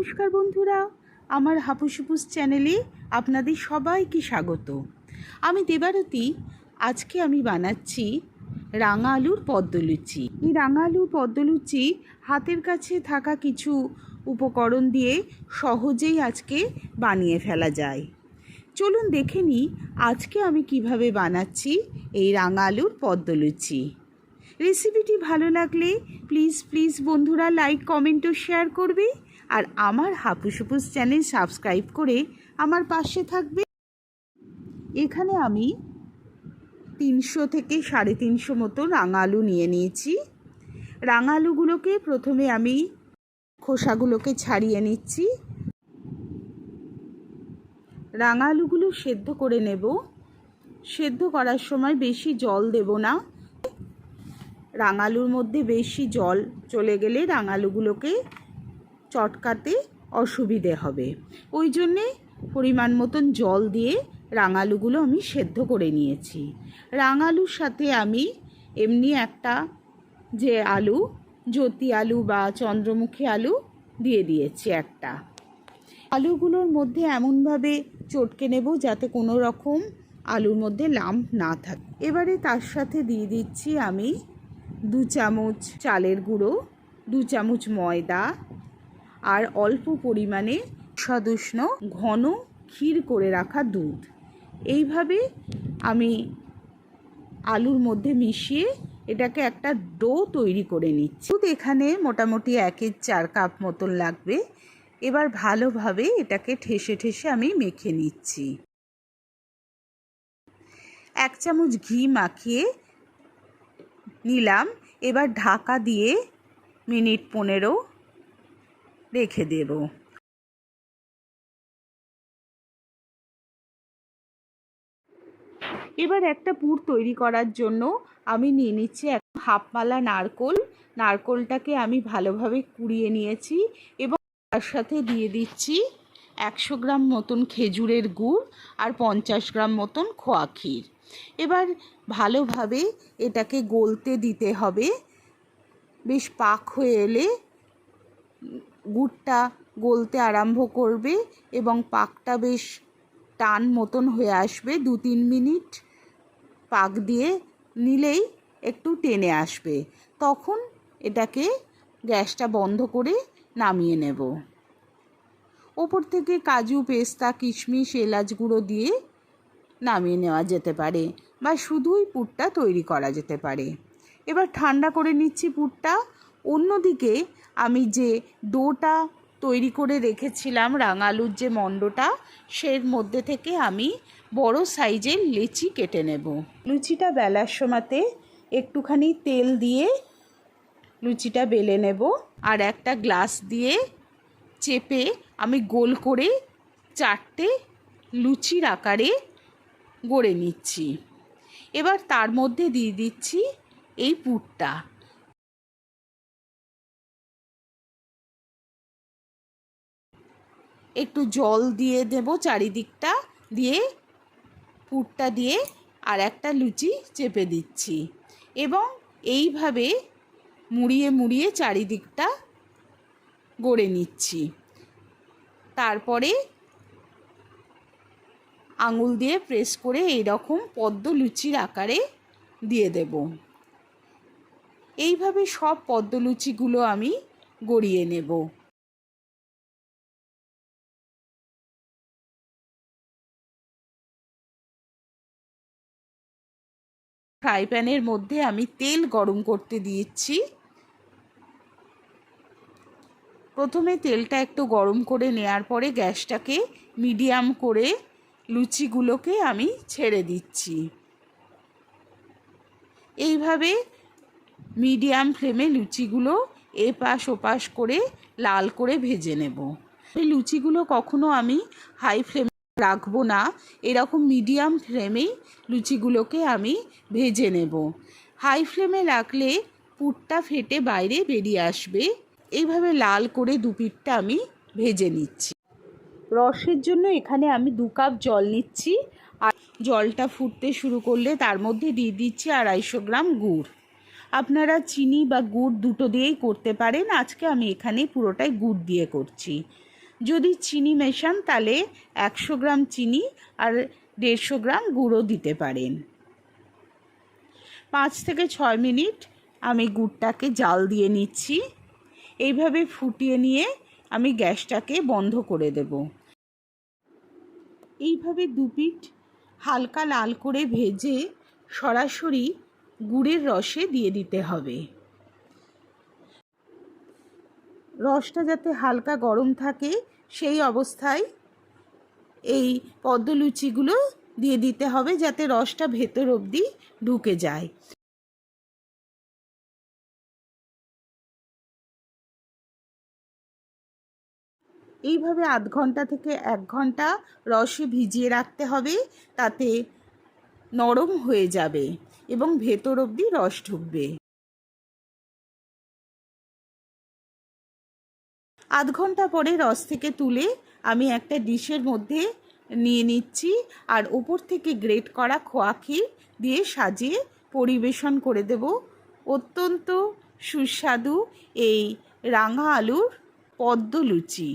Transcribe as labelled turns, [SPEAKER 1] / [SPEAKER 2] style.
[SPEAKER 1] নমস্কার বন্ধুরা, আমার হাপুসুপুস চ্যানেলে আপনাদের সবাইকে স্বাগত। আমি দেবারতী, আজকে আমি বানাচ্ছি রাঙা আলুর পদ্মলুচি। এই রাঙা আলুর পদ্মলুচি হাতের কাছে থাকা কিছু উপকরণ দিয়ে সহজেই আজকে বানিয়ে ফেলা যায়। চলুন দেখে নিই আজকে আমি কীভাবে বানাচ্ছি এই রাঙা আলুর পদ্মলুচি। রেসিপিটি ভালো লাগলে প্লিজ প্লিজ বন্ধুরা লাইক, কমেন্ট ও শেয়ার করবে। আর আমার হাপুসুপুস চ্যানেল সাবস্ক্রাইব করে আমার পাশে থাকবে। এখানে আমি তিনশো থেকে সাড়ে তিনশো মতো রাঙা আলু নিয়ে নিয়েছি। রাঙা আলুগুলোকে প্রথমে আমি খোসাগুলোকে ছাড়িয়ে নিচ্ছি। রাঙা আলুগুলো সেদ্ধ করে নেব। সেদ্ধ করার সময় বেশি জল দেব না। রাঙালুর মধ্যে বেশি জল চলে গেলে রাঙালুগুলোকে চটকাতে অসুবিধে হবে। ওই জন্যে পরিমাণ মতন জল দিয়ে রাঙালুগুলো আমি সেদ্ধ করে নিয়েছি। রাঙালুর সাথে আমি এমনি একটা যে আলু, জ্যোতি আলু বা চন্দ্রমুখী আলু দিয়ে দিয়েছি একটা। আলুগুলোর মধ্যে এমনভাবে চটকে নেব যাতে কোনো রকম আলুর মধ্যে লাম্প না থাকে। এবারে তার সাথে দিয়ে দিচ্ছি আমি দু চামচ চালের গুঁড়ো, দু চামচ ময়দা আর অল্প পরিমাণে সদুষ্ণ ঘন ক্ষীর করে রাখা দুধ। এইভাবে আমি আলুর মধ্যে মিশিয়ে এটাকে একটা ডো তৈরি করে নিচ্ছি। দুধ এখানে মোটামুটি একের চার কাপ মতন লাগবে। এবার ভালোভাবে এটাকে ঠেসে ঠেসে আমি মেখে নিচ্ছি। এক চামচ ঘি মাখিয়ে নিলাম। এবার ঢাকা দিয়ে মিনিট পনেরো রেখে দেব। এবার একটা পুর তৈরি করার জন্য আমি নিয়ে নিচ্ছি এক হাফমালা নারকোল। নারকোলটাকে আমি ভালোভাবে কুড়িয়ে নিয়েছি এবং তার সাথে দিয়ে দিচ্ছি একশো গ্রাম মতন খেজুরের গুড় আর পঞ্চাশ গ্রাম মতন খোয়া ক্ষীর। এবার ভালোভাবে এটাকে গলতে দিতে হবে। বেশ পাক হয়ে এলে গুড়টা গলতে আরম্ভ করবে এবং পাকটা বেশ টান মতন হয়ে আসবে, দু তিন মিনিট পাক দিয়ে নিলেই একটু টেনে আসবে। তখন এটাকে গ্যাসটা বন্ধ করে নামিয়ে নেব। ওপর থেকে কাজু, পেস্তা, কিশমিশ, এলাচ গুঁড়ো দিয়ে নামিয়ে নেওয়া যেতে পারে বা শুধুই পুরটা তৈরি করা যেতে পারে। এবার ঠান্ডা করে নিচ্ছি পুরটা। অন্যদিকে আমি যে ডোটা তৈরি করে রেখেছিলাম, রাঙালুর যে মণ্ডটা, সের মধ্যে থেকে আমি বড় সাইজের লেচি কেটে নেব। লুচিটা বেলার সময়তে একটুখানি তেল দিয়ে লুচিটা বেলে নেব আর একটা গ্লাস দিয়ে চেপে আমি গোল করে চারটে লুচির আকারে গড়ে নিচ্ছি। এবার তার মধ্যে দিয়ে দিচ্ছি এই পুরটা। একটু জল দিয়ে দেব চারিদিকটা দিয়ে, পুরটা দিয়ে আর একটা লুচি চেপে দিচ্ছি। এবং এইভাবে মুড়িয়ে মুড়িয়ে চারিদিকটা গড়ে নিচ্ছি। তারপরে আঙুল দিয়ে প্রেস করে এই রকম পদ্ম লুচির আকারে দিয়ে দেব। এইভাবে সব পদ্ম লুচিগুলো আমি গড়িয়ে নেব। ফ্রাই প্যানের মধ্যে আমি তেল গরম করতে দিয়েছি। প্রথমে তেলটা একটু গরম করে নেয়ার পরে গ্যাসটাকে মিডিয়াম করে লুচিগুলোকে আমি ছেড়ে দিচ্ছি। এইভাবে মিডিয়াম ফ্লেমে লুচিগুলো এপাশ ওপাশ করে লাল করে ভেজে নেব। লুচিগুলো কখনো আমি হাই ফ্লেমে রাখব না। এরকম মিডিয়াম ফ্লেমেই লুচিগুলোকে আমি ভেজে নেব। হাই ফ্লেমে রাখলে পুরটা ফেটে বাইরে বেরিয়ে আসবে। এইভাবে লাল করে দুপিটটা আমি ভেজে নিচ্ছি। রসের জন্য এখানে আমি দু কাপ জল নিচ্ছি। আর জলটা ফুটতে শুরু করলে তার মধ্যে দিয়ে দিচ্ছি আড়াইশো গ্রাম গুড়। আপনারা চিনি বা গুড় দুটো দিয়েই করতে পারেন। আজকে আমি এখানে পুরোটাই গুড় দিয়ে করছি। যদি চিনি মেশান, তাহলে একশো গ্রাম চিনি আর দেড়শো গ্রাম গুঁড়ো দিতে পারেন। পাঁচ থেকে ছয় মিনিট আমি গুড়টাকে জাল দিয়ে নিচ্ছি। এইভাবে ফুটিয়ে নিয়ে আমি গ্যাসটাকে বন্ধ করে দেব। এইভাবে দুপিঠ হালকা লাল করে ভেজে সরাসরি গুড়ের রসে দিয়ে দিতে হবে। রসটা যাতে হালকা গরম থাকে, সেই অবস্থায় এই পদ্মলুচিগুলো দিয়ে দিতে হবে যাতে রসটা ভেতর অবধি ঢুকে যায়। এইভাবে আধ ঘণ্টা থেকে এক ঘণ্টা রসে ভিজিয়ে রাখতে হবে, তাতে নরম হয়ে যাবে এবং ভেতর অবধি রস ঢুকবে। আধ ঘণ্টা পরে রস থেকে তুলে আমি একটা ডিশের মধ্যে নিয়ে নিচ্ছি আর ওপর থেকে গ্রেট করা খোয়া দিয়ে সাজিয়ে পরিবেশন করে দেব। অত্যন্ত সুস্বাদু এই রাঙা আলুর পদ্ম লুচি।